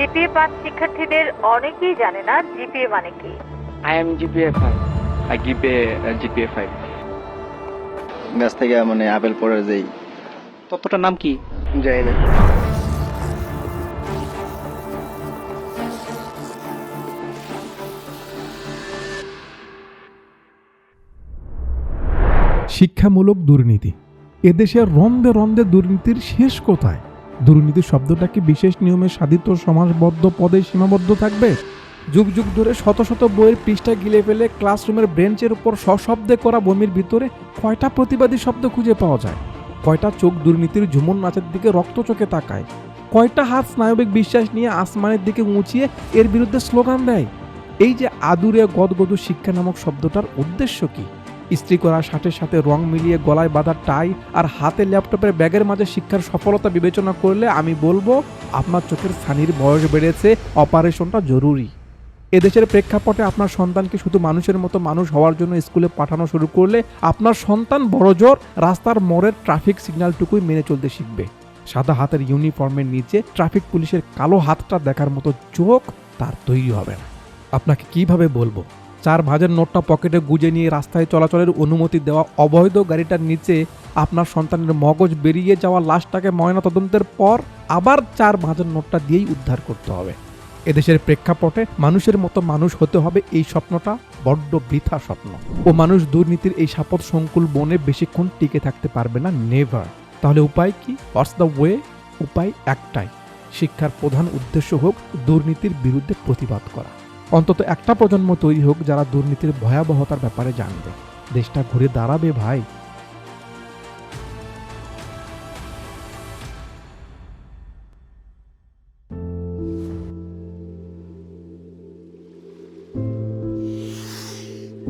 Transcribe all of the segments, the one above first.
GPA পাঁচ শিক্ষার্থীদের অনেকেই জানে না জিপিএ মানে কি। GPA 5. I give a, a GPA 5. গাছ থেকে মানে আপেল পড়ার যেই। তত্ত্বটার নাম কি? যাই না। শিক্ষামূলক দুর্নীতি। এদেশের রন্ধে রন্ধে দুর্নীতির শেষ কোথায়? দুর্নীতি শব্দটা কি বিশেষ নিয়মে সাধিত সমাজবদ্ধ পদে সীমাবদ্ধ থাকবে? যুগ যুগ ধরে শত শত বইয়ের পৃষ্ঠা গিলে ফেলে ক্লাসরুমের বেঞ্চের উপর সশব্দে করা বমির ভিতরে কয়টা প্রতিবাদী শব্দ খুঁজে পাওয়া যায়? কয়টা চোখ দুর্নীতির ঝুমন নাচের দিকে রক্ত চোখে তাকায়? কয়টা হাত স্নায়বিক বিশ্বাস নিয়ে আসমানের দিকে উঁচিয়ে এর বিরুদ্ধে স্লোগান দেয়? এই যে আদুরে গদগদু শিক্ষা নামক শব্দটার উদ্দেশ্য কি? ইস্ত্রি করা শার্টের সাথে রং মিলিয়ে গলায় বাঁধা টাই আর হাতে ল্যাপটপের ব্যাগের মাঝে শিক্ষার সফলতা বিবেচনা করলে আমি বলব, আপনার চোখের ছানির বয়স বেড়েছে, অপারেশনটা জরুরি। এদেশের প্রেক্ষাপটে আপনার সন্তানকে শুধু মানুষের মতো মানুষ হওয়ার জন্য স্কুলে পাঠানো শুরু করলে আপনার সন্তান বড়জোর রাস্তার মোড়ের ট্রাফিক সিগন্যালটুকুই মেনে চলতে শিখবে। সাদা হাতের ইউনিফর্মের নিচে ট্রাফিক পুলিশের কালো হাতটা দেখার মতো চোখ তার তৈরি হবে না। আপনাকে কীভাবে বলব? চার ভাজের নোটটা পকেটে গুজে নিয়ে রাস্তায় চলাচলের অনুমতি দেওয়া অবৈধ গাড়িটার নিচে আপনার সন্তানের মগজ বেরিয়ে যাওয়া লাশটাকে ময়নাতদন্তের পর আবার চার ভাজের নোটটা দিয়েই উদ্ধার করতে হবে। এদেশের প্রেক্ষাপটে মানুষের মতো মানুষ হতে হবে এই স্বপ্নটা বড্ড বৃথা স্বপ্ন। ও মানুষ দুর্নীতির এই সাপদ সংকুল বনে বেশিক্ষণ টিকে থাকতে পারবে না, নেভার। তাহলে উপায় কি? হোয়াটস দ্য ওয়ে উপায় একটাই, শিক্ষার প্রধান উদ্দেশ্য হোক দুর্নীতির বিরুদ্ধে প্রতিবাদ করা। অন্তত একটা প্রজন্ম তৈরি হোক যারা দুর্নীতির ভয়াবহতার ব্যাপারে জানবে। দেশটা ঘুরে দাঁড়াবে, ভাই।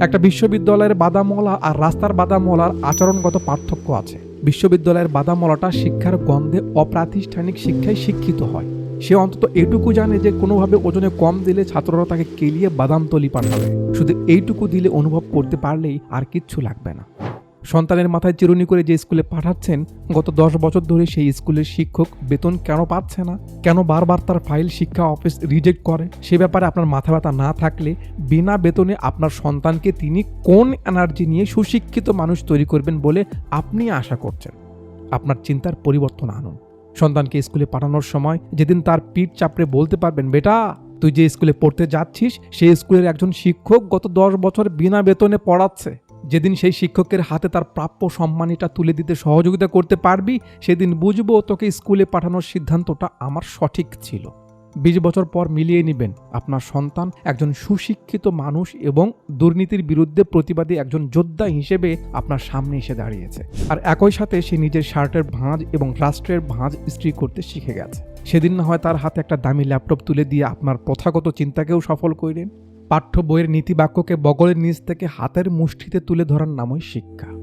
একটা বিশ্ববিদ্যালয়ের বাদামলা আর রাস্তার বাদামলার আচরণগত পার্থক্য আছে। বিশ্ববিদ্যালয়ের বাদামলাটা শিক্ষার গন্ধে অপ্রাতিষ্ঠানিক শিক্ষায় শিক্ষিত হয়। সে অন্তত এটুকু জানে যে কোনোভাবে ওজনে কম দিলে ছাত্ররা তাকে কেলিয়ে বাদাম তলি পাঠাবে। শুধু এইটুকু দিলে অনুভব করতে পারলেই আর কিচ্ছু লাগবে না। সন্তানের মাথায় চিরুনি করে যে স্কুলে পাঠাচ্ছেন, গত দশ বছর ধরে সেই স্কুলের শিক্ষক বেতন কেন পাচ্ছে না? কেন বারবার তার ফাইল শিক্ষা অফিস রিজেক্ট করে? সে ব্যাপারে আপনার মাথা ব্যথা না থাকলে বিনা বেতনে আপনার সন্তানকে তিনি কোন এনার্জি নিয়ে সুশিক্ষিত মানুষ তৈরি করবেন বলে আপনি আশা করছেন? আপনার চিন্তার পরিবর্তন আনুন। সন্তানকে স্কুলে পাঠানোর সময় যেদিন তার পিঠ চাপড়ে বলতে পারবেন, বেটা, তুই যে স্কুলে পড়তে যাচ্ছিস, সেই স্কুলের একজন শিক্ষক গত দশ বছর বিনা বেতনে পড়াচ্ছে। যেদিন সেই শিক্ষকের হাতে তার প্রাপ্য সম্মানীটা তুলে দিতে সহযোগিতা করতে পারবি, সেদিন বুঝব তোকে স্কুলে পাঠানোর সিদ্ধান্তটা আমার সঠিক ছিল। বিশ বছর পর মিলিয়ে নেবেন। আপনার সন্তান একজন সুশিক্ষিত মানুষ এবং দুর্নীতির বিরুদ্ধে প্রতিবাদী একজন যোদ্ধা হিসেবে আপনার সামনে এসে দাঁড়িয়েছে। আর একই সাথে সে নিজের শার্টের ভাঁজ এবং রাষ্ট্রের ভাঁজ ইস্ত্রি করতে শিখে গেছে। সেদিন না হয় তার হাতে একটা দামি ল্যাপটপ তুলে দিয়ে আপনার প্রথাগত চিন্তাকেও সফল করলেন। পাঠ্য বইয়ের নীতিবাক্যকে বগলের নিচ থেকে হাতের মুষ্টিতে তুলে ধরার নামই শিক্ষা।